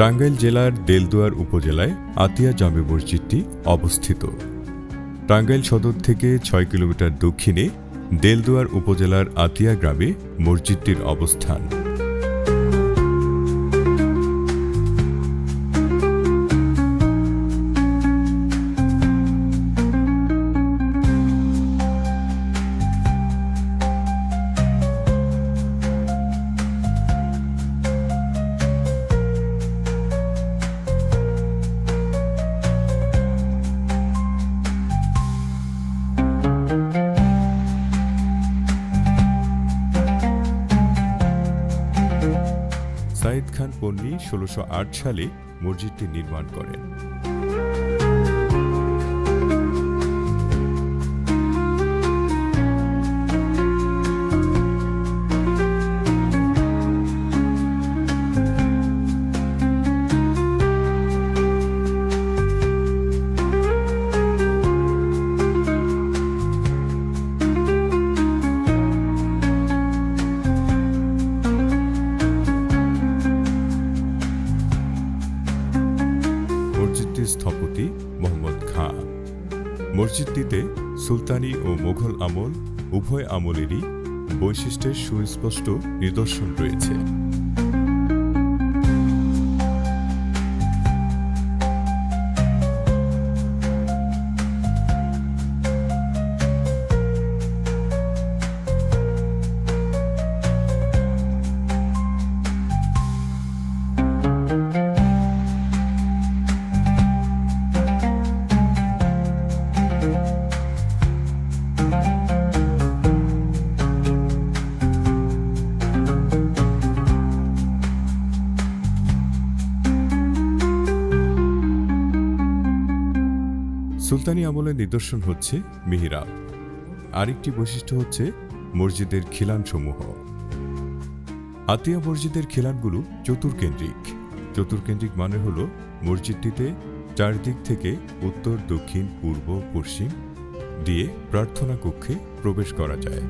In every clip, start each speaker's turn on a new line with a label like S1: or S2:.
S1: টাঙ্গাইল জেলার দেলদুয়ার উপজেলায় আতিয়া জামে মসজিদটি অবস্থিত। টাঙ্গাইল সদর থেকে ছয় কিলোমিটার দক্ষিণে দেলদুয়ার উপজেলার আতিয়া গ্রামে মসজিদটির অবস্থান। ষোলোশো সালে মসজিদটি নির্মাণ করেন। মসজিদটিতে সুলতানি ও মোঘল আমল উভয় আমলেরই বৈশিষ্ট্যের সুস্পষ্ট নিদর্শন রয়েছে। সুলতানি আমলের নিদর্শন হচ্ছে মিহিরাব। আরেকটি বৈশিষ্ট্য হচ্ছে মসজিদের খিলানসমূহ। আতিয়া মসজিদের খিলানগুলো চতুর্কেন্দ্রিক। চতুর্কেন্দ্রিক মানে হল মসজিদটিতে চারদিক থেকে উত্তর, দক্ষিণ, পূর্ব, পশ্চিম দিয়ে প্রার্থনা কক্ষে প্রবেশ করা যায়।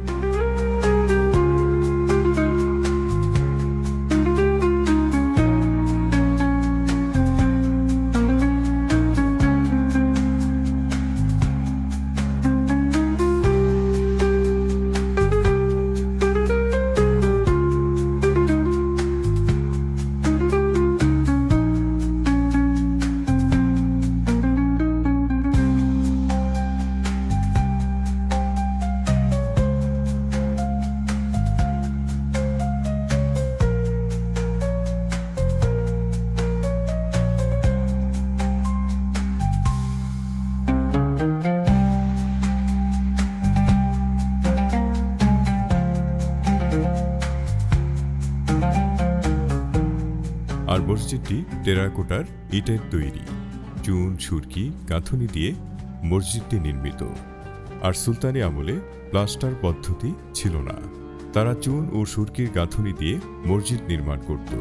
S1: আর মসজিদটি টেরাকোটার ইটের তৈরি, চুন, সুরকি, গাঁথুনি দিয়ে মসজিদটি নির্মিত। আর সুলতানি আমলে প্লাস্টার পদ্ধতি ছিল না। তারা চুন ও সুরকির গাঁথুনি দিয়ে মসজিদ নির্মাণ করত।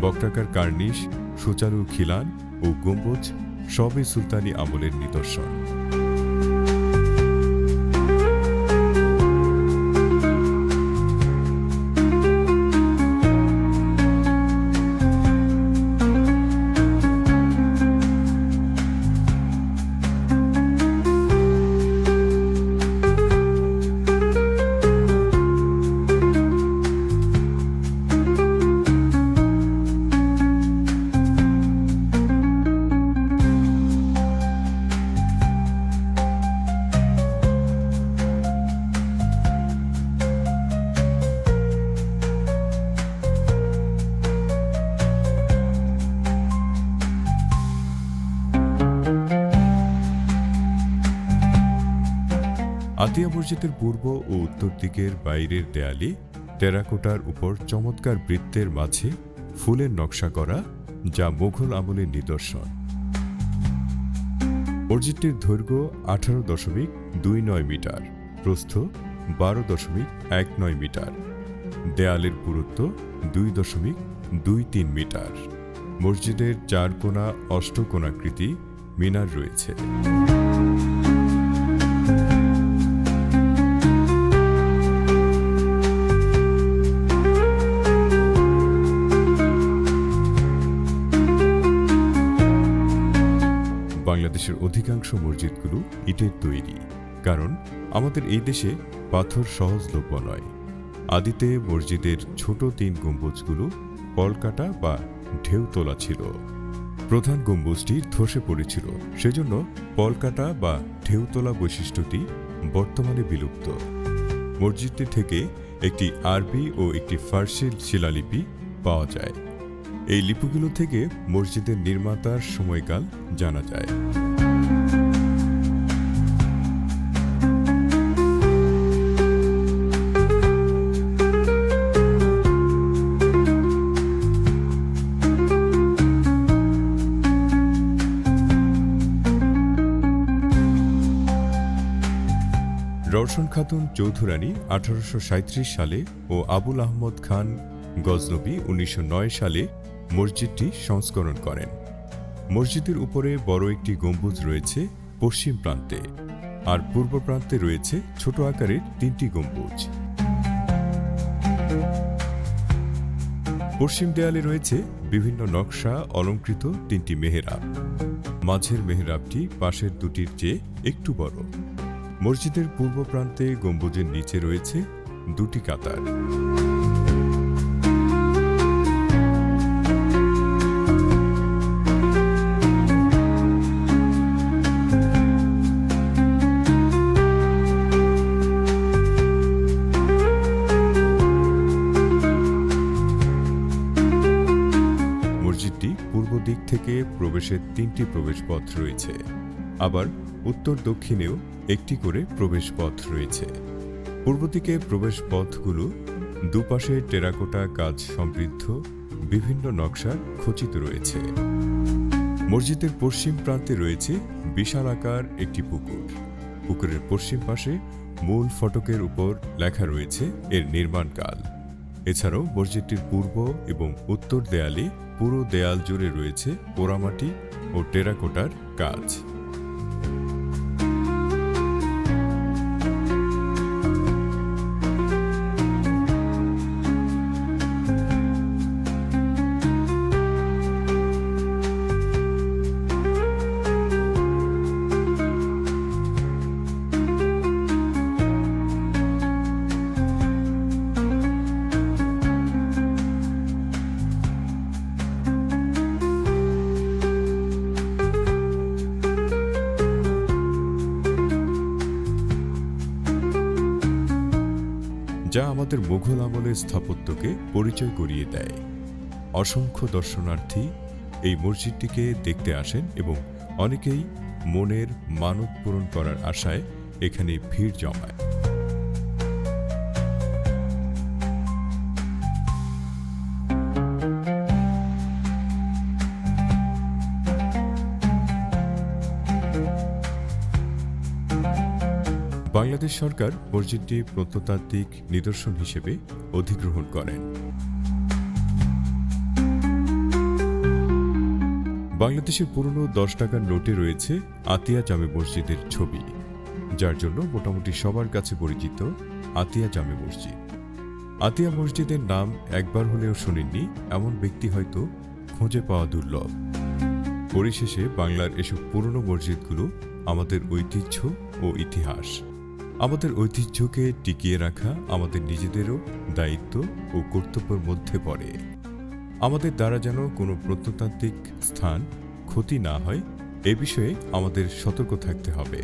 S1: বক্রাকার কার্নিশ, সুচারু খিলান ও গম্বুজ সবই সুলতানি আমলের নিদর্শন। আতিয়া মসজিদের পূর্ব ও উত্তর দিকের বাইরের দেয়ালে টেরাকোটার উপর চমৎকার বৃত্তের মাঝে ফুলের নকশা করা, যা মোঘল আমলের নিদর্শন। মসজিদটির দৈর্ঘ্য আঠারো দশমিক দুই নয় মিটার, প্রস্থ বারো দশমিক এক নয় মিটার। দেয়ালের পুরুত্ব দুই দশমিক দুই তিন মিটার। মসজিদের চার কোণা অষ্টকোণাকৃতি মিনার রয়েছে। বাংলাদেশের অধিকাংশ মসজিদগুলো ইটের তৈরি, কারণ আমাদের এই দেশে পাথর সহজলভ্য নয়। আদিতে মসজিদের ছোট তিন গম্বুজগুলো পলকাটা বা ঢেউ তোলা ছিল। প্রধান গম্বুজটি ধসে পড়েছিল, সেজন্য পলকাটা বা ঢেউ তোলা বৈশিষ্ট্যটি বর্তমানে বিলুপ্ত। মসজিদটি থেকে একটি আরবি ও একটি ফার্সি শিলালিপি পাওয়া যায়। এই লিপিগুলো থেকে মসজিদের নির্মাতার সময়কাল জানা যায়। রওশন খাতুন, চৌধুরানী আঠারোশো সাঁইত্রিশ সালে ও আবুল আহমদ খান গজনবী উনিশশো নয় সালে মসজিদটি সংস্করণ করেন। মসজিদের উপরে বড় একটি গম্বুজ রয়েছে পশ্চিম প্রান্তে আর পূর্ব প্রান্তে রয়েছে ছোট আকারের তিনটি গম্বুজ। পশ্চিম দেয়ালে রয়েছে বিভিন্ন নকশা অলঙ্কৃত তিনটি মেহেরাব। মাঝের মেহরাবটি পাশের দুটির চেয়ে একটু বড়। মসজিদের পূর্ব প্রান্তে গম্বুজের নিচে রয়েছে দুটি কাতার। মসজিদটি পূর্ব দিক থেকে প্রবেশের তিনটি প্রবেশপথ রয়েছে। আবার উত্তর দক্ষিণেও একটি করে প্রবেশপথ রয়েছে। পূর্ব দিকে প্রবেশপথগুলো দুপাশে টেরাকোটা কাজ সমৃদ্ধ, বিভিন্ন নকশার খচিত রয়েছে। মসজিদের পশ্চিম প্রান্তে রয়েছে বিশাল আকার একটি পুকুর। পুকুরের পশ্চিম পাশে মূল ফটকের উপর লেখা রয়েছে এর নির্মাণকাল এছাড়াও মসজিদটির পূর্ব এবং উত্তর দেয়ালে পুরো দেয়াল জুড়ে রয়েছে পোড়ামাটি ও টেরাকোটার কাজ। যা আমাদের মুঘল আমলের স্থাপত্যকে পরিচয় করিয়ে দেয়। অসংখ্য দর্শনার্থী এই মসজিদটিকে দেখতে আসেন এবং অনেকেই মনের মানব পূরণ করার আশায় এখানে ভিড় জমায়। বাংলাদেশ সরকার মসজিদটি প্রত্নতাত্ত্বিক নিদর্শন হিসেবে অধিগ্রহণ করেন। বাংলাদেশের পুরনো দশ টাকার নোটে রয়েছে আতিয়া জামে মসজিদের ছবি, যার জন্য মোটামুটি সবার কাছে পরিচিত আতিয়া জামে মসজিদ। আতিয়া মসজিদের নাম একবার হলেও শোনেননি, এমন ব্যক্তি হয়তো খুঁজে পাওয়া দুর্লভ। পরিশেষে বাংলার এসব পুরনো মসজিদগুলো আমাদের ঐতিহ্য ও ইতিহাস। আমাদের ঐতিহ্যকে টিকিয়ে রাখা আমাদের নিজেদেরও দায়িত্ব ও কর্তব্যের মধ্যে পড়ে। আমাদের দ্বারা যেন কোনো প্রত্নতাত্ত্বিক স্থান ক্ষতি না হয়, এ বিষয়ে আমাদের সতর্ক থাকতে হবে।